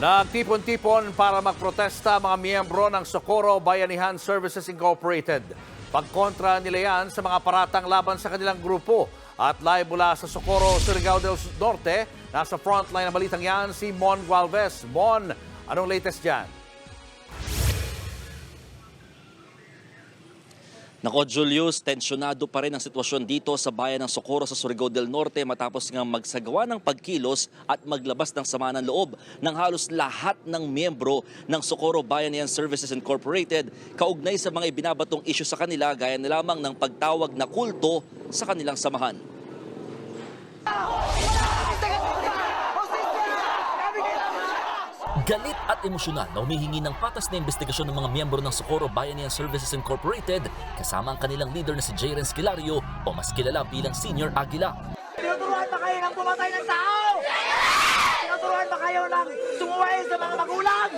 Nagtipon-tipon para magprotesta mga miyembro ng Socorro Bayanihan Services Incorporated. Pagkontra nila yan sa mga paratang laban sa kanilang grupo. At live mula sa Socorro, Surigao del Norte, nasa frontline ng balitang yan si Mon Gualvez. Mon, anong latest dyan? Nako Julius, tensyonado pa rin ang sitwasyon dito sa bayan ng Socorro sa Surigao del Norte matapos nga magsagawa ng pagkilos at maglabas ng sama ng loob ng halos lahat ng miyembro ng Socorro Bayanihan Services Incorporated kaugnay sa mga ibinabatong isyu sa kanila gaya na lamang ng pagtawag na kulto sa kanilang samahan. Galit at emosyonal na humihingi ng patas na investigasyon ng mga miyembro ng Socorro Bayanihan Services Incorporated kasama ang kanilang leader na si Jaren Skilario o mas kilala bilang Senior Aguila. Tinuturuan ba kayo ng pumatay ng tao? Tinuturuan ba kayo ng sumuway sa mga magulang?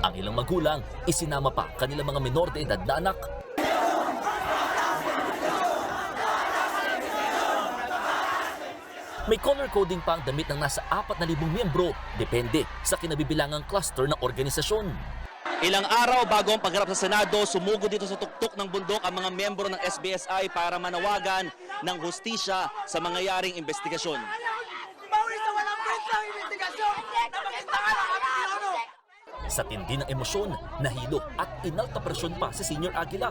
Ang ilang magulang, isinama pa kanilang mga minor de edad na anak. May color coding pa ang damit ng nasa 4,000 miyembro, depende sa kinabibilangang cluster ng organisasyon. Ilang araw bago ang pagharap sa Senado, sumugo dito sa tuktok ng bundok ang mga miyembro ng SBSI para manawagan ng hustisya sa mangyayaring investigasyon. Sa tindi ng emosyon, nahilo at inalta presyon pa si Senior Aguila.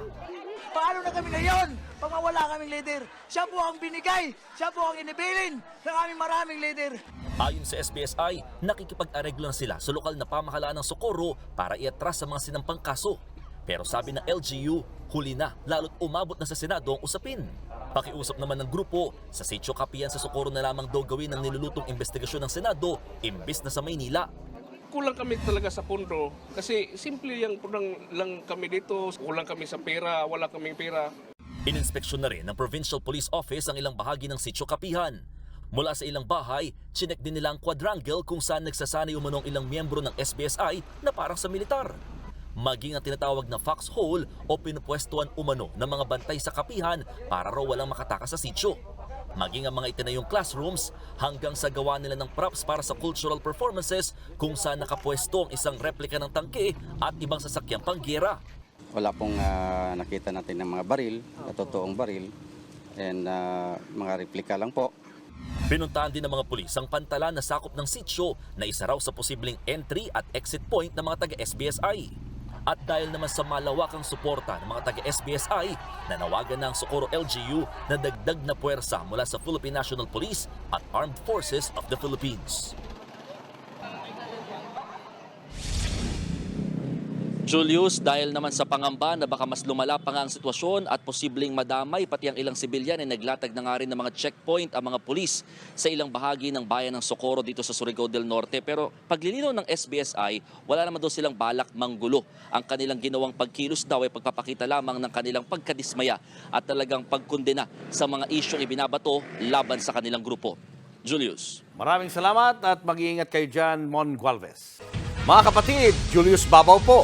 Paano na kami ngayon? Pag wala kaming leader, siya po ang binigay, siya po ang inibilin ng aming maraming leader. Ayon sa SBSI, nakikipag-areglo na sila sa lokal na pamahalaan ng Socorro para iatras sa mga sinampang kaso. Pero sabi ng LGU, huli na lalo't umabot na sa Senado ang usapin. Pakiusap naman ng grupo, sa sitio kapiyan sa Socorro na lamang daw gawin ang nilulutong investigasyon ng Senado imbis na sa Maynila. Kulang kami talaga sa pondo kasi simple yung kulang lang kami dito kulang kami sa pera wala kaming pera Ininspeksyon na rin ng Provincial Police Office ang ilang bahagi ng sitio kapihan. Mula sa ilang bahay, chinek din nila ang quadrangle kung saan nagsasanay umanong ilang miyembro ng SBSI na parang sa militar. Maging ang tinatawag na foxhole o pinupwestuhan umano ng mga bantay sa kapihan para raw walang makatakas sa sitio. Maging ang mga itinayong classrooms hanggang sa gawa nila ng props para sa cultural performances kung saan nakapwesto ang isang replika ng tangke at ibang sasakyang panggera. Wala pong ah, nakita natin ng mga baril, na totoong baril, and ah, mga replika lang po. Pinuntahan din ng mga pulis ang pantalan na sakop ng sityo na isa raw sa posibleng entry at exit point ng mga taga-SBSI. At dahil naman sa malawakang suporta ng mga taga-SBSI, nanawagan na ang Socorro LGU na dagdag na puwersa mula sa Philippine National Police at Armed Forces of the Philippines. Julius, dahil naman sa pangamba na baka mas lumala pa nga ang sitwasyon at posibleng madamay pati ang ilang sibilyan ay naglatag na nga rin ng mga checkpoint ang mga pulis sa ilang bahagi ng bayan ng Socorro dito sa Surigao del Norte. Pero paglilinaw ng SBSI, wala naman daw silang balak manggulo. Ang kanilang ginawang pagkilos daw ay pagpapakita lamang ng kanilang pagkadismaya at talagang pagkundena sa mga isyong ibinabato laban sa kanilang grupo. Julius. Maraming salamat at mag-iingat kayo dyan, Mon Gualvez. Mga kapatid, Julius Babaw po.